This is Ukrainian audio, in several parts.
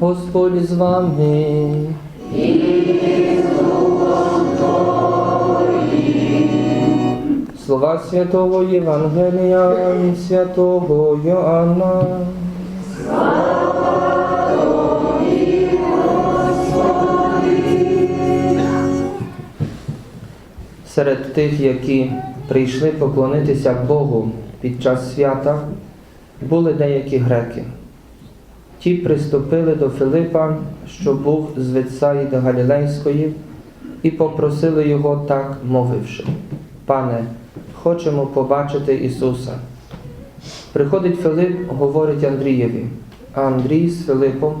Господь з вами. Слова святого Євангелія святого Йоанна. Серед тих, які прийшли поклонитися Богу під час свята, були деякі греки. Ті приступили до Филипа, що був з Витсаїди Галілейської, і попросили його так, мовивши: Пане, хочемо побачити Ісуса. Приходить Филип, говорить Андрієві, а Андрій з Филипом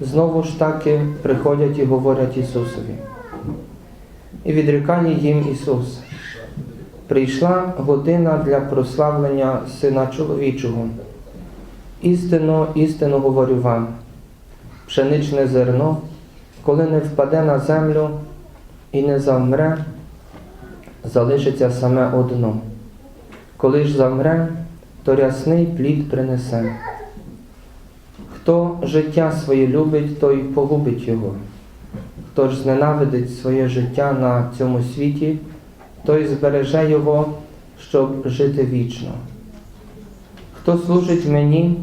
знову ж таки приходять і говорять Ісусові. І відрікає їм Ісус. Прийшла година для прославлення Сина чоловічого. Істинно, істинно говорю вам, пшеничне зерно, коли не впаде на землю і не замре, залишиться саме одно. Коли ж замре, то рясний плід принесе. Хто життя своє любить, той погубить його. Хто ж зненавидить своє життя на цьому світі, той збереже його, щоб жити вічно. Хто служить мені,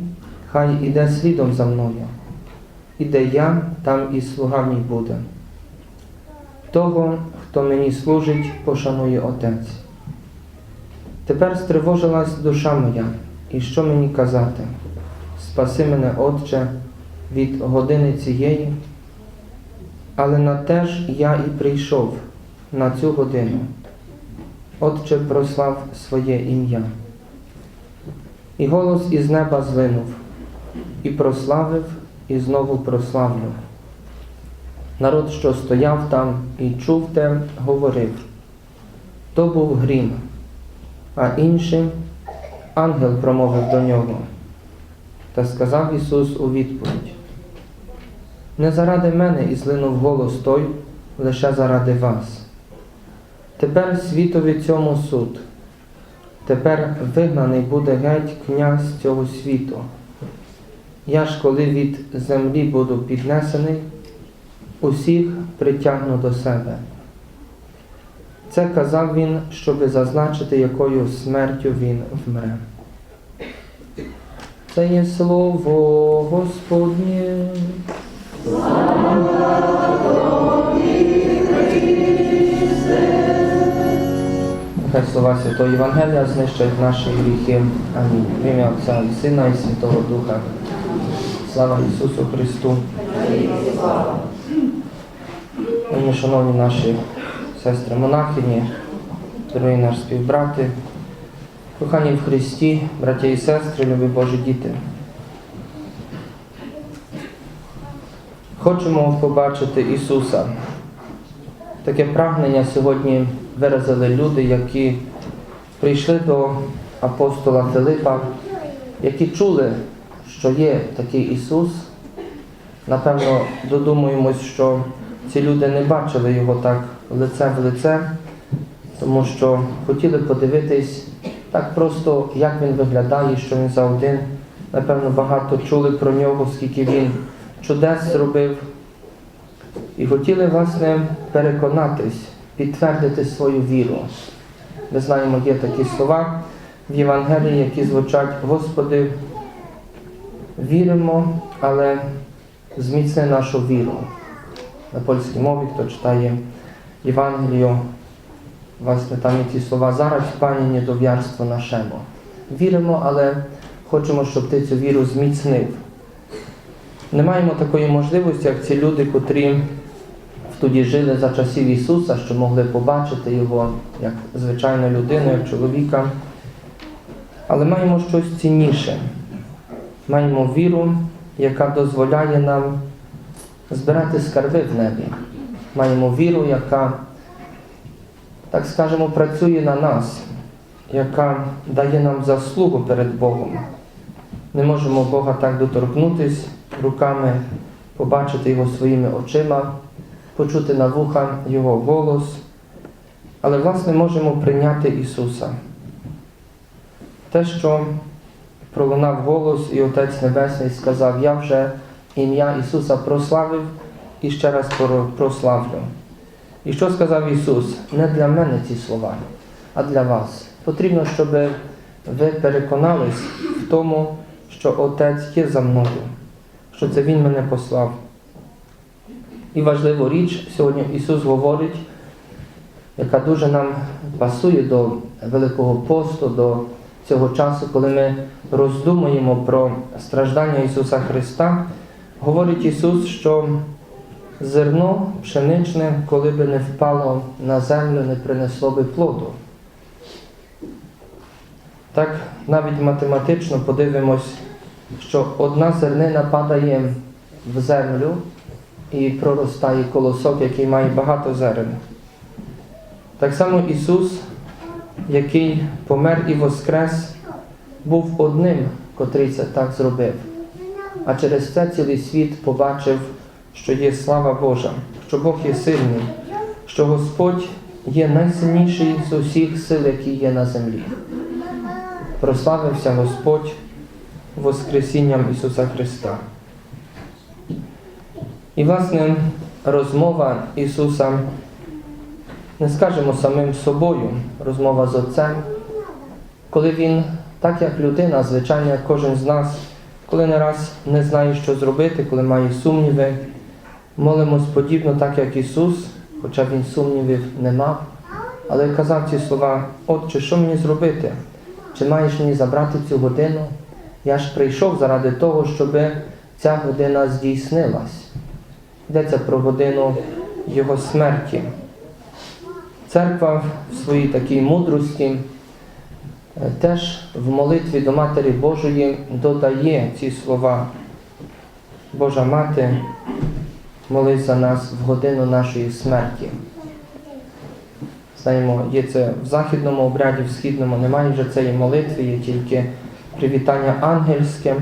хай іде слідом за мною. І де я, там і слуга мій буде. Того, хто мені служить, пошанує Отець. Тепер стривожилась душа моя, і що мені казати? Спаси мене, Отче, від години цієї, але на те ж я і прийшов на цю годину. Отче прослав своє ім'я. І голос із неба злинув, і прославив, і знову прославлю. Народ, що стояв там і чув те, говорив. То був грім, а іншим ангел промовив до нього. Та сказав Ісус у відповідь: Не заради мене і злинув голос той, лише заради вас. Тепер світові цьому суд. Тепер вигнаний буде геть князь цього світу. Я ж, коли від землі буду піднесений, усіх притягну до себе. Це казав він, щоби зазначити, якою смертю він вмре. Це є слово Господнє. Нехай слова Святого Євангелія знищать наші гріхи. Амінь. В ім'я Отця і Сина і Святого Духа. Слава Ісусу Христу. Вельми шановні наші сестри монахині, дорогі наші співбрати, кохані в Христі, браття і сестри, любі Божі діти. Хочемо побачити Ісуса. Таке прагнення сьогодні виразили люди, які прийшли до апостола Филипа, які чули, що є такий Ісус. Напевно, додумуємось, що ці люди не бачили його так лице в лице, тому що хотіли подивитись так просто, як він виглядає, що він за один. Напевно, багато чули про нього, скільки він чудес зробив. І хотіли, власне, переконатись, підтвердити свою віру. Ми знаємо, є такі слова в Євангелії, які звучать, Господи, віримо, але зміцни нашу віру. На польській мові, хто читає Євангелію, власне, там є ці слова зараз, Пані, недовірство нашому. Віримо, але хочемо, щоб ти цю віру зміцнив. Не маємо такої можливості, як ці люди, котрі тоді жили за часів Ісуса, що могли побачити Його як звичайну людину, як чоловіка. Але маємо щось цінніше. Маємо віру, яка дозволяє нам збирати скарби в небі. Маємо віру, яка, так скажемо, працює на нас, яка дає нам заслугу перед Богом. Не можемо Бога так доторкнутись руками, побачити Його своїми очима, почути на вуха Його голос, але, власне, можемо прийняти Ісуса. Те, що пролунав голос, і Отець Небесний сказав, я вже ім'я Ісуса прославив і ще раз прославлю. І що сказав Ісус? Не для мене ці слова, а для вас. Потрібно, щоб ви переконались в тому, що Отець є за мною, що це Він мене послав. І важливу річ сьогодні Ісус говорить, яка дуже нам пасує до Великого посту, до цього часу, коли ми роздумуємо про страждання Ісуса Христа, говорить Ісус, що зерно пшеничне, коли би не впало на землю, не принесло би плоду. Так навіть математично подивимось, що одна зернина падає в землю і проростає колосок, який має багато зерен. Так само Ісус, який помер і воскрес, був одним, котрий це так зробив. А через це цілий світ побачив, що є слава Божа, що Бог є сильний, що Господь є найсильніший з усіх сил, які є на землі. Прославився Господь Воскресінням Ісуса Христа. І, власне, розмова Ісуса, не скажемо самим собою, розмова з Отцем, коли Він, так як людина, звичайно, як кожен з нас, коли не раз не знає, що зробити, коли має сумніви, молимось подібно, так як Ісус, хоча Він сумнівів не мав, але казав ці слова, Отче, що мені зробити? Чи маєш мені забрати цю годину? Я ж прийшов заради того, щоб ця година здійснилась. Йдеться про годину Його смерті. Церква в своїй такій мудрості е, теж в молитві до Матері Божої додає ці слова. Божа Мати, молись за нас в годину нашої смерті. Знаємо, є це в західному обряді, в східному немає вже цієї молитви, є тільки привітання ангельське.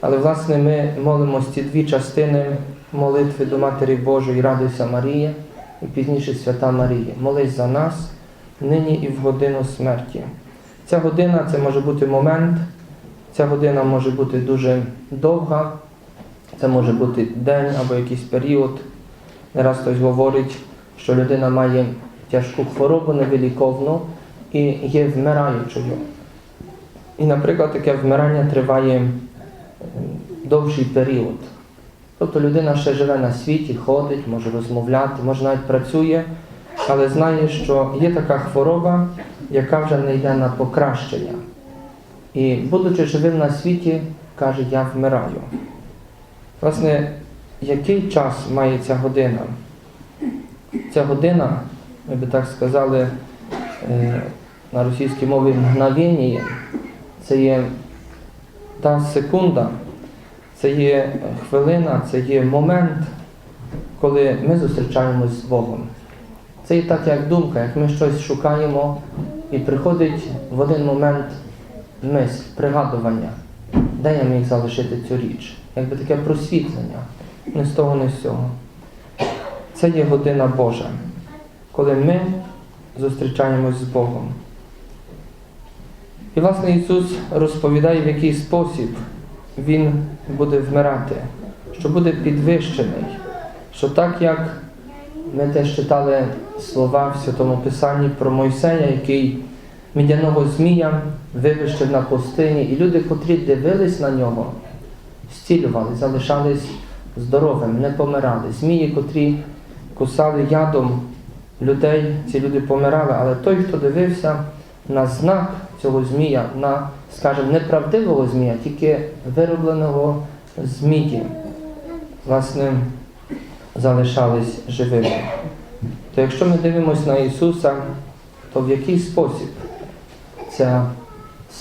Але, власне, ми молимось ці дві частини молитви до Матері Божої, радуйся Марія, і пізніше Свята Марія. Молись за нас нині і в годину смерті. Ця година це може бути момент, ця година може бути дуже довга, це може бути день або якийсь період. Не раз хтось говорить, що людина має тяжку хворобу невиліковну і є вмираючою. І, наприклад, таке вмирання триває довший період. Тобто людина ще живе на світі, ходить, може розмовляти, може навіть працює, але знає, що є така хвороба, яка вже не йде на покращення. І, будучи живим на світі, каже, я вмираю. Власне, який час має ця година? Ця година, ми би так сказали, е, на російській мові мгновення, це є та секунда, це є хвилина, це є момент, коли ми зустрічаємось з Богом. Це є так, як думка, як ми щось шукаємо, і приходить в один момент мисль, пригадування, де я міг залишити цю річ, якби таке просвітлення, не з того, не з цього. Це є година Божа, коли ми зустрічаємось з Богом. І, власне, Ісус розповідає, в який спосіб Він буде вмирати, що буде підвищений, що так як ми теж читали слова в Святому Писанні про Мойсея, який мідяного змія вивищив на пустині, і люди, котрі дивились на нього, зцілювали, залишались здоровими, не помирали. Змії, котрі кусали ядом людей, ці люди помирали, але той, хто дивився на знак цього змія, на, скажімо, неправдивого змія, тільки виробленого з міді. Власне, залишались живими. То якщо ми дивимося на Ісуса, то в який спосіб ця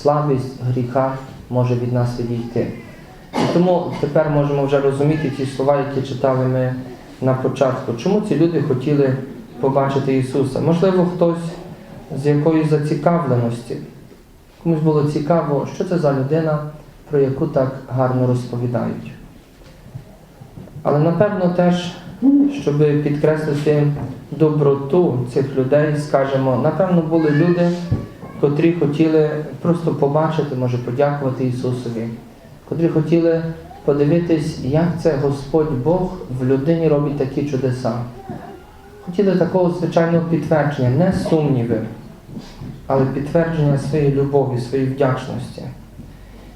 слабість гріха може від нас відійти? І тому тепер можемо вже розуміти ті слова, які читали ми на початку. Чому ці люди хотіли побачити Ісуса? Можливо, хтось з якоїсь зацікавленості. Комусь було цікаво, що це за людина, про яку так гарно розповідають. Але напевно теж, щоб підкреслити доброту цих людей, скажімо, напевно, були люди, котрі хотіли просто побачити, може подякувати Ісусові, котрі хотіли подивитись, як це Господь Бог в людині робить такі чудеса. Хотіли такого звичайного підтвердження, не сумніви, але підтвердження своєї любові, своєї вдячності.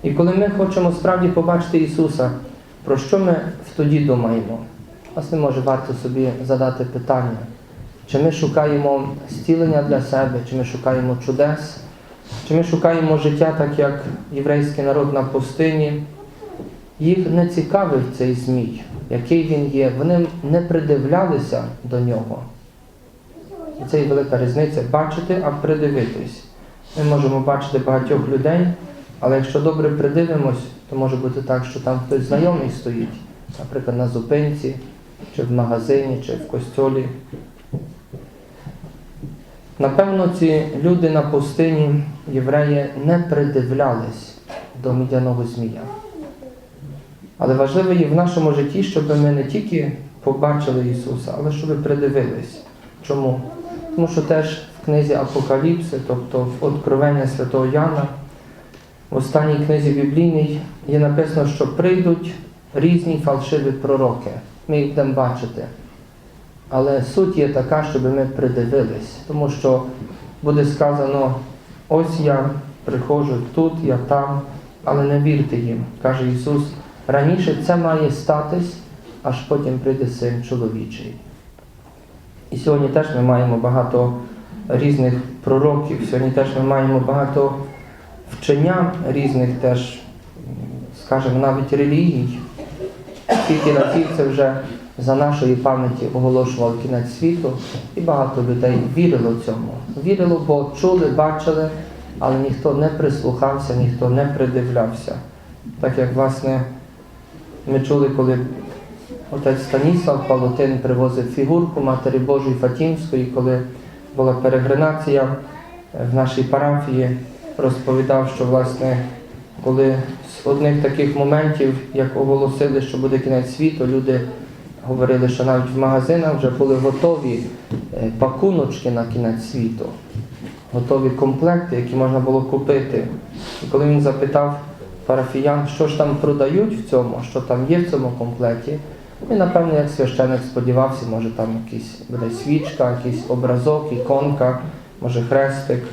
І коли ми хочемо справді побачити Ісуса, про що ми тоді думаємо? Власне, може варто собі задати питання, чи ми шукаємо зцілення для себе, чи ми шукаємо чудес, чи ми шукаємо життя так, як єврейський народ на пустині. Їх не цікавив цей змій, який він є. Вони не придивлялися до нього. І це є велика різниця бачити, а придивитись. Ми можемо бачити багатьох людей, але якщо добре придивимось, то може бути так, що там хтось знайомий стоїть, наприклад, на зупинці, чи в магазині, чи в костьолі. Напевно, ці люди на пустині, євреї, не придивлялись до мідяного змія. Але важливо є в нашому житті, щоб ми не тільки побачили Ісуса, але щоб придивились. Чому? Тому що теж в книзі Апокаліпси, тобто в Откровення Святого Яна, в останній книзі біблійній є написано, що прийдуть різні фальшиві пророки. Ми їх будемо бачити. Але суть є така, щоб ми придивились, тому що буде сказано, ось я приходжу тут, я там, але не вірте їм, каже Ісус. Раніше це має статись, аж потім прийде син чоловічий. І сьогодні теж ми маємо багато різних пророків, сьогодні теж ми маємо багато вчення різних теж, скажімо, навіть релігій. Скільки разів це вже за нашої пам'яті оголошував кінець світу, і багато людей вірило цьому. Вірило, бо чули, бачили, але ніхто не прислухався, ніхто не придивлявся. Так як, власне, ми чули, коли отець Станіслав Павлотин привозив фігурку Матері Божої Фатімської, коли була перегринація в нашій парафії, розповідав, що власне, коли з одних таких моментів, як оголосили, що буде кінець світу, люди говорили, що навіть в магазинах вже були готові е, пакуночки на кінець світу, готові комплекти, які можна було купити. І коли він запитав парафіян, що ж там продають в цьому, що там є в цьому комплекті, він, напевно, як священик сподівався, може там якийсь буде свічка, якийсь образок, іконка, може хрестик,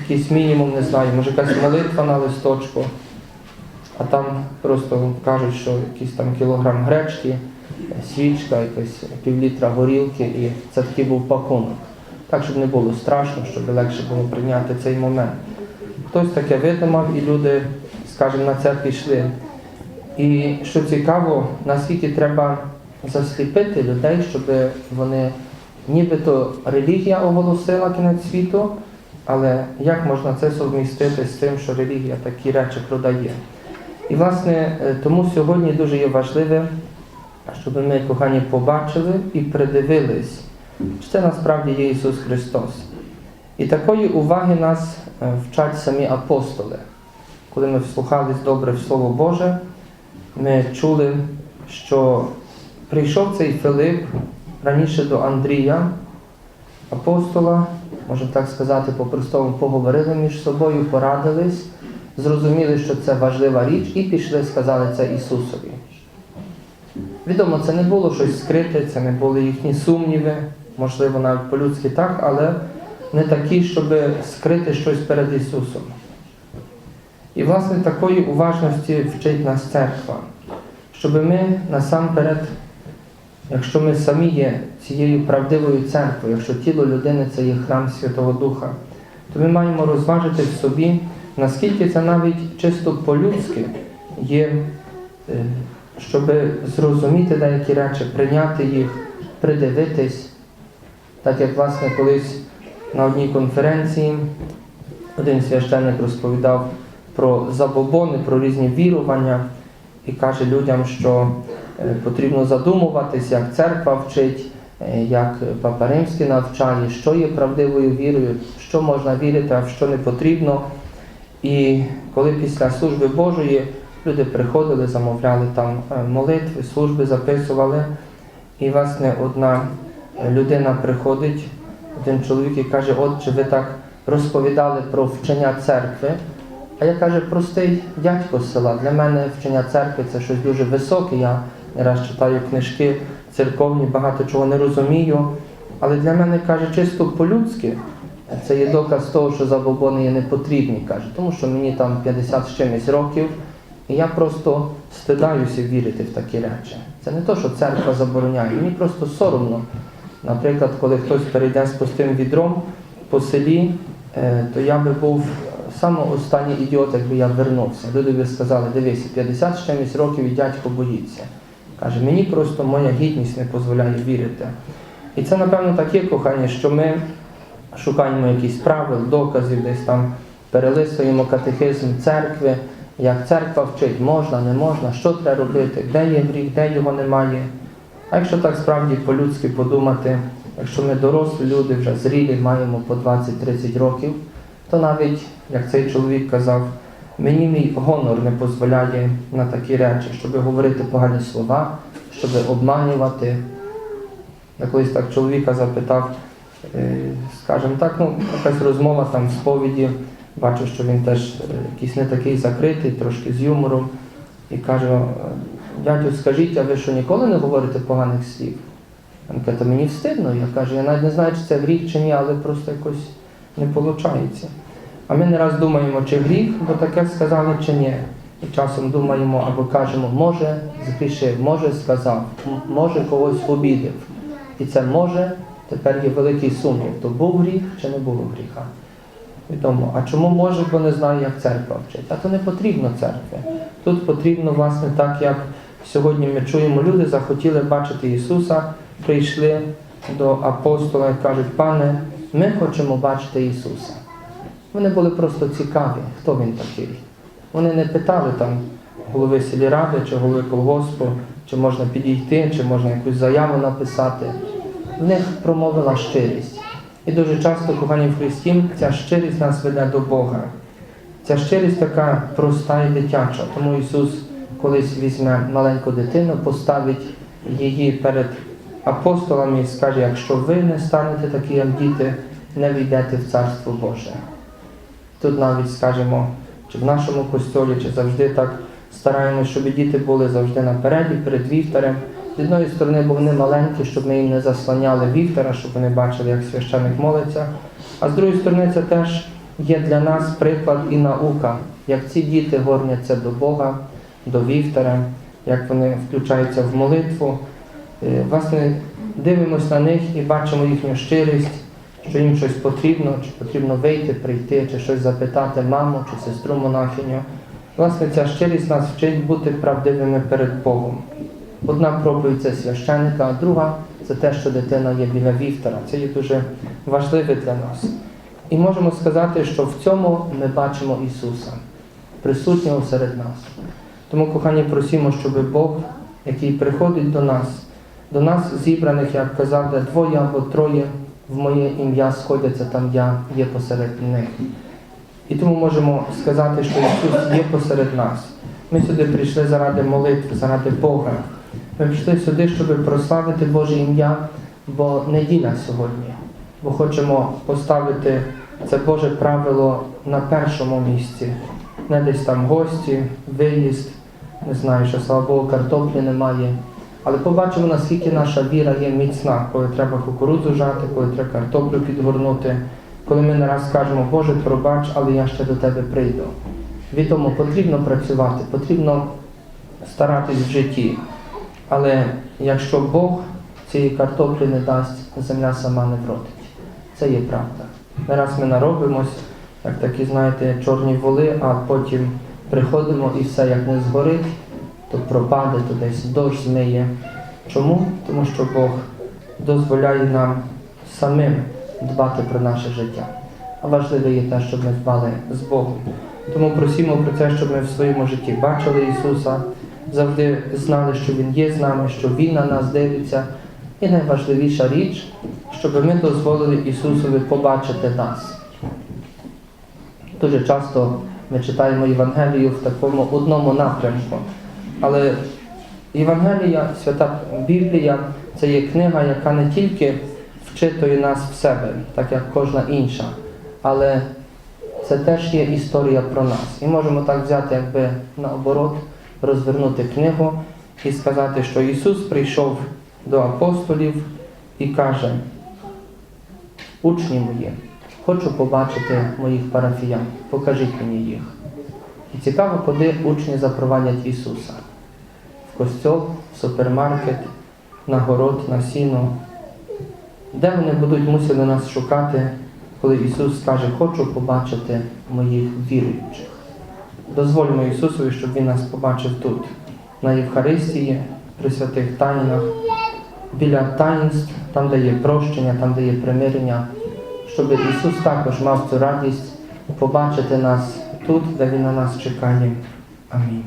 якийсь мінімум, не знаю, може якась молитва на листочку. А там просто кажуть, що якийсь там кілограм гречки, свічка, якась півлітра горілки, і це такий був пакунок. Так, щоб не було страшно, щоб легше було прийняти цей момент. Хтось таке видумав, і люди, скажімо, на це пішли. І що цікаво, наскільки треба засліпити людей, щоб вони нібито релігія оголосила кінець світу, але як можна це совмістити з тим, що релігія такі речі продає? І власне е, тому сьогодні дуже є важливе, щоб ми, кохані, побачили і придивились, чи це насправді є Ісус Христос. І такої уваги нас е, вчать самі апостоли. Коли ми вслухались добре в Слово Боже, ми чули, що прийшов цей Филип раніше до Андрія, апостола, можемо так сказати, по-простому поговорили між собою, порадились, зрозуміли, що це важлива річ, і пішли, сказали це Ісусові. Відомо, це не було щось скрите, це не були їхні сумніви, можливо, навіть по-людськи так, але не такі, щоб скрити щось перед Ісусом. І, власне, такої уважності вчить нас церква, щоб ми насамперед, якщо ми самі є цією правдивою церквою, якщо тіло людини це є храм Святого Духа, то ми маємо розважити в собі, наскільки це навіть чисто по-людськи є е, щоб зрозуміти деякі речі, прийняти їх, придивитись. Так як власне колись на одній конференції один священник розповідав про забобони, про різні вірування і каже людям, що е, потрібно задумуватись, як церква вчить, е, як Папа Римський навчає, що є правдивою вірою, що можна вірити, а в що не потрібно. І коли після служби Божої люди приходили, замовляли там е, молитви, служби записували. І, власне, одна людина приходить, один чоловік і каже, отче, ви так розповідали про вчення церкви. А я каже, простий дядько з села. Для мене вчення церкви це щось дуже високе. Я не раз читаю книжки церковні, багато чого не розумію. Але для мене каже, чисто по-людськи, це є доказ того, що забобони є не потрібні, каже, тому що мені там 50 з чимось років, і я просто стидаюся вірити в такі речі. Це не то, що церква забороняє, мені просто соромно. Наприклад, коли хтось перейде з пустим відром по селі, е, то я би був саме останній ідіот, якби я вернувся. Люди би сказали, дивися, 50 з чимось років і дядько боїться. Каже, мені просто моя гідність не дозволяє вірити. І це, напевно, таке кохання, що ми шукаємо якісь правил, доказів, десь там перелистуємо катехизм церкви, як церква вчить, можна, не можна, що треба робити, де є гріх, де його немає. А якщо так справді по-людськи подумати, якщо ми дорослі люди, вже зрілі, маємо по 20-30 років, то навіть, як цей чоловік казав, мені мій гонор не дозволяє на такі речі, щоб говорити погані слова, щоб обманювати. Я колись так чоловіка запитав, е, скажімо так, ну, якась розмова там сповіді, бачу, що він теж е, якийсь не такий закритий, трошки з юмором. І кажу, «Е, дядю, скажіть, а ви що ніколи не говорите поганих слів? Він каже, «Та мені встидно. Я кажу, я навіть не знаю, чи це гріх чи ні, але просто якось не виходить. А ми не раз думаємо, чи гріх, бо таке сказали, чи ні. І часом думаємо або кажемо, може згрішив, може сказав, може когось обідав. І це може, тепер є великий сумнів, то був гріх чи не було гріха. Відомо, а чому може, бо не знаю, як церква вчить. А то не потрібно церкви. Тут потрібно, власне, так як сьогодні ми чуємо, люди захотіли бачити Ісуса, прийшли до апостола і кажуть, пане, ми хочемо бачити Ісуса. Вони були просто цікаві, хто він такий. Вони не питали там голови сільради чи голови колгоспу, чи можна підійти, чи можна якусь заяву написати. В них промовила щирість. І дуже часто, кохані в Христі, ця щирість нас веде до Бога. Ця щирість така проста і дитяча. Тому Ісус колись візьме маленьку дитину, поставить її перед апостолами і скаже, якщо ви не станете такі, як діти, не війдете в Царство Боже. Тут навіть скажемо, чи в нашому костьолі, чи завжди так стараємося, щоб діти були завжди напереді, перед вівтарем. З одної сторони, бо вони маленькі, щоб ми їм не заслоняли вівтара, щоб вони бачили, як священик молиться. А з другої сторони, це теж є для нас приклад і наука, як ці діти горняться до Бога, до вівтара, як вони включаються в молитву. Е, Власне, дивимося на них і бачимо їхню щирість, що їм щось потрібно, чи потрібно вийти, прийти, чи щось запитати маму чи сестру монахиню. Власне, ця щирість нас вчить бути правдивими перед Богом. Одна проповідь це священника, а друга це те, що дитина є біля вівтара. Це є дуже важливе для нас. І можемо сказати, що в цьому ми бачимо Ісуса, присутнього серед нас. Тому, кохані, просимо, щоб Бог, який приходить до нас, до нас зібраних, як казав, де двоє або троє в моє ім'я сходяться, там я є посеред них. І тому можемо сказати, що Ісус є посеред нас. Ми сюди прийшли заради молитви, заради Бога. Ми прийшли сюди, щоб прославити Боже ім'я, бо неділя сьогодні. Бо хочемо поставити це Боже правило на першому місці. Не десь там гості, виїзд, не знаю, що слава Богу, картоплі немає. Але побачимо, наскільки наша віра є міцна, коли треба кукурудзу жати, коли треба картоплю підгорнути, коли ми не раз кажемо, Боже, пробач, але я ще до тебе прийду. Відомо, потрібно працювати, потрібно старатись в житті. Але якщо Бог цієї картоплі не дасть, земля сама не вродить. Це є правда. Не раз ми наробимось, як такі, знаєте, чорні воли, а потім приходимо і все як не згорить, то пропаде, то десь дощ змиє. Чому? Тому що Бог дозволяє нам самим дбати про наше життя. А важливе є те, щоб ми дбали з Богом. Тому просимо про це, щоб ми в своєму житті бачили Ісуса, завжди знали, що Він є з нами, що Він на нас дивиться. І найважливіша річ, щоб ми дозволили Ісусові побачити нас. Дуже часто ми читаємо Євангелію в такому одному напрямку. Але Євангелія, свята Біблія це є книга, яка не тільки вчитує нас в себе, так як кожна інша, але це теж є історія про нас. І можемо так взяти, якби наоборот, розвернути книгу і сказати, що Ісус прийшов до апостолів і каже, учні мої, хочу побачити моїх парафіян, покажіть мені їх. І цікаво, куди учні запровадять Ісуса. В костьол, в супермаркет, на город, на сіно. Де вони будуть мусили нас шукати, коли Ісус скаже, хочу побачити моїх віруючих. Дозвольмо Ісусові, щоб Він нас побачив тут, на Євхаристії, при святих тайнах, біля таїнств, там, де є прощення, там, де є примирення, щоб Ісус також мав цю радість побачити нас тут, де Він на нас чекає. Амінь.